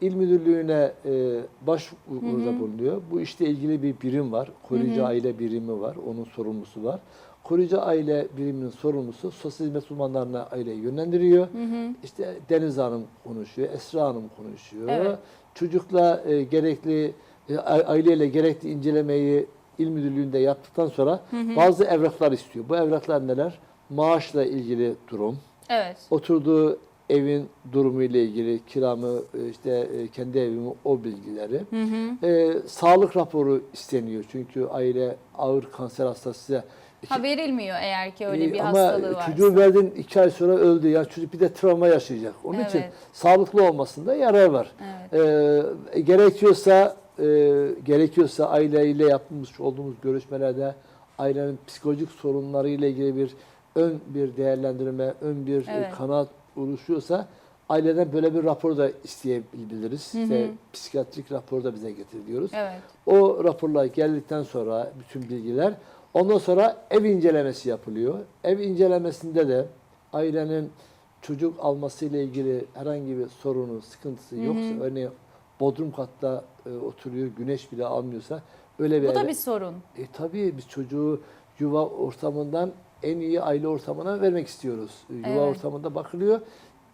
il müdürlüğüne e, başvuruda bulunuyor. Bu işte ilgili bir birim var. Koruyucu aile birimi var. Onun sorumlusu var. Koruyucu aile biriminin sorumlusu sosyal hizmet uzmanlarına aileyi yönlendiriyor. İşte Deniz Hanım konuşuyor, Esra Hanım konuşuyor. Evet. Çocukla e, gerekli e, aileyle gerekli incelemeyi il müdürlüğünde yaptıktan sonra bazı evraklar istiyor. Bu evraklar neler? Maaşla ilgili durum, Evet. oturduğu evin durumu ile ilgili kiramı, e, işte e, kendi evimi o bilgileri. E, sağlık raporu isteniyor çünkü aile ağır kanser hastası. Ha verilmiyor eğer ki öyle E, bir ama hastalığı varsa. çocuğun verdiğin iki ay sonra öldü ya çocuk bir de travma yaşayacak. Onun için Evet. sağlıklı olmasında yarar var. E, gerekiyorsa e, gerekiyorsa aileyle yapmış olduğumuz görüşmelerde ailenin psikolojik sorunları ile ilgili bir ön bir değerlendirme, ön bir e, Evet. kanat oluşuyorsa aileden böyle bir rapor da isteyebiliriz. İşte psikiyatrik rapor da bize getir diyoruz. Evet. O raporlar geldikten sonra bütün bilgiler ondan sonra ev incelemesi yapılıyor. Ev incelemesinde de ailenin çocuk alması ile ilgili herhangi bir sorunu, sıkıntısı yoksa örneğin bodrum katta e, oturuyor, güneş bile almıyorsa öyle bir Bu da eve- bir sorun. e, tabii biz çocuğu yuva ortamından en iyi aile ortamına vermek istiyoruz. E, Yuva Evet. ortamında bakılıyor.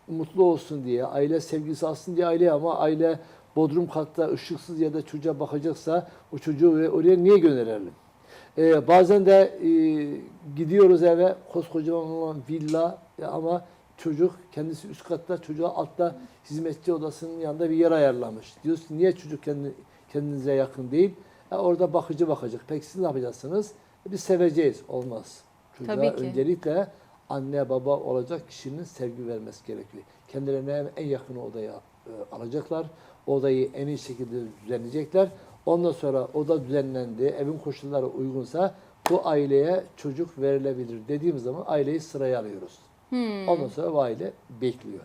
Mutlu olsun diye, aile sevgisi alsın diye aile ama aile bodrum katta ışıksız ya da çocuğa bakacaksa o çocuğu oraya niye gönderelim? E, bazen de e, gidiyoruz eve koskocaman olan villa ya ama çocuk kendisi üst katta çocuğa altta hizmetçi odasının yanında bir yer ayarlamış. Diyorsun ki, niye çocuk kendi, kendinize yakın değil? E, orada bakıcı bakacak. Peki siz ne yapacaksınız? E, biz seveceğiz. Olmaz. Çocuğa Tabii ki. öncelikle anne baba olacak kişinin sevgi vermesi gerekiyor. Kendilerine en yakın odaya e, alacaklar. Odayı en iyi şekilde düzenleyecekler. Ondan sonra oda düzenlendi, evin koşulları uygunsa bu aileye çocuk verilebilir dediğimiz zaman aileyi sıraya alıyoruz. Ondan sonra bu aile bekliyor.